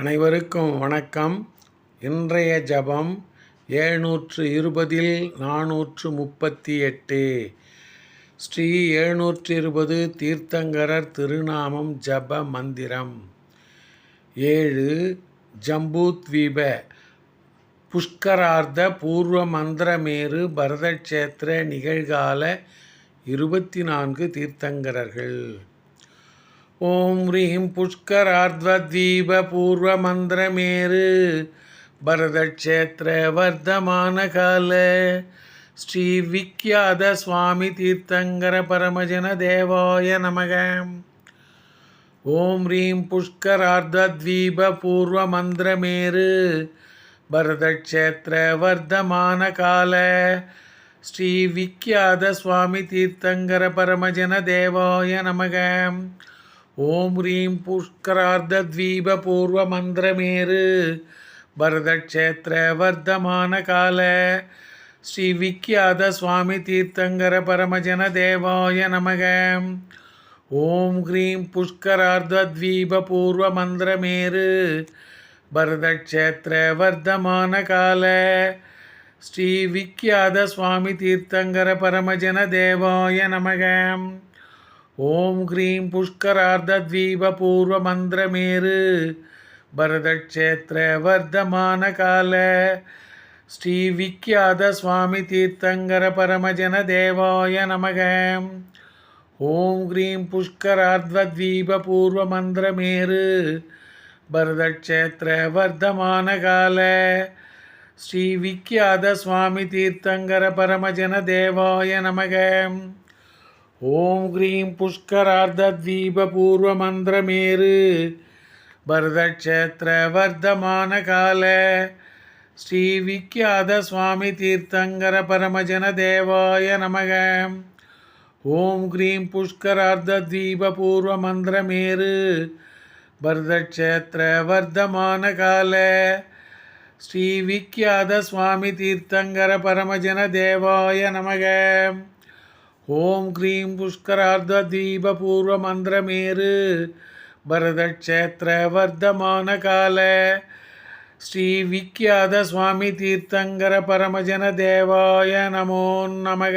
அனைவருக்கும் வணக்கம். இன்றைய ஜபம் ஏழ்நூற்று இருபதில் நானூற்று முப்பத்தி எட்டு ஸ்ரீ எழுநூற்று இருபது தீர்த்தங்கரர் திருநாமம் ஜப மந்திரம். ஏழு ஜம்பூத்வீப புஷ்கரார்த்த பூர்வ மந்திரமேரு பரதக்ஷேத்திர நிகழ்கால இருபத்தி நான்கு தீர்த்தங்கரர்கள். ஓம் ரீம் புஷ்கரார்த்வத்வீப பரதக்ஷேத்திர வர்த்தமான கால ஸ்ரீ விக்யாத சுவாமி தீர்த்தங்கர பரமஜன தேவாய நமக. ஓம் ரீம் புஷ்கரார்த்வத்வீப பரதக்ஷேத்திர வர்த்தமான கால ஸ்ரீ விக்யாத சுவாமி தீர்த்தங்கர பரமஜன தேவாய நமக. ஓம் ரீம் புஷ்கரார்த்தத்வீப பூர்வ மந்திரமேரு பரதக்ஷேத்திர வர்த்தமான கால ஸ்ரீ விக்யாத சுவாமி தீர்த்தங்கர பரமஜன தேவாய நமக. ஓம் ஹ்ரீம் புஷ்கரார்த்தத்வீப பூர்வ மந்திரமேரு பரதக்ஷேத்திர வர்த்தமான கால ஸ்ரீ விக்யாத சுவாமி தீர்த்தங்கர பரமஜன தேவாய நமகம் ஓம் ஹ்ரீம் புஷ்கரார்த்தத்வீப பரதக்ஷேத்திர வர்த்தமான கால ஸ்ரீ விக்யாத சுவாமி தீர்த்தங்கர பரமஜன தேவாய நமக. ஓம் ஹ்ரீம் புஷ்கரார்த்வத்வீப பரதக்ஷேத்திர வர்த்தமான கால ஸ்ரீ விக்யாத சுவாமி தீர்த்தங்கர பரமஜன தேவாய நமகம் ஓம் ஹ்ரீம் புஷ்கரார்த்தத்வீப பூர்வ மந்திரமேரு பரதக்ஷேத்திர வர்த்தமான கால. ஸ்ரீ விக்யாத சுவாமி தீர்த்தங்கர பரமஜன தேவாய நமக. ஓம் ஹ்ரீம் புஷ்கரார்த்தத்வீப பூர்வ மந்திரமேரு பரதக்ஷேத்திர வர்த்தமான கால. ஸ்ரீ விக்யாத சுவாமி தீர்த்தங்கர பரமஜன தேவாய நமக. ஓம் க்ரீம் ஹ்ரீம் புஷ்கரார்த்தத்வீப பூர்வ மந்திரமேறு பரதக்ஷேத்திர வர்த்தமான கால ஸ்ரீ விக்யாத சுவாமி தீர்த்தங்கர பரமஜன தேவாய நமோ நமக.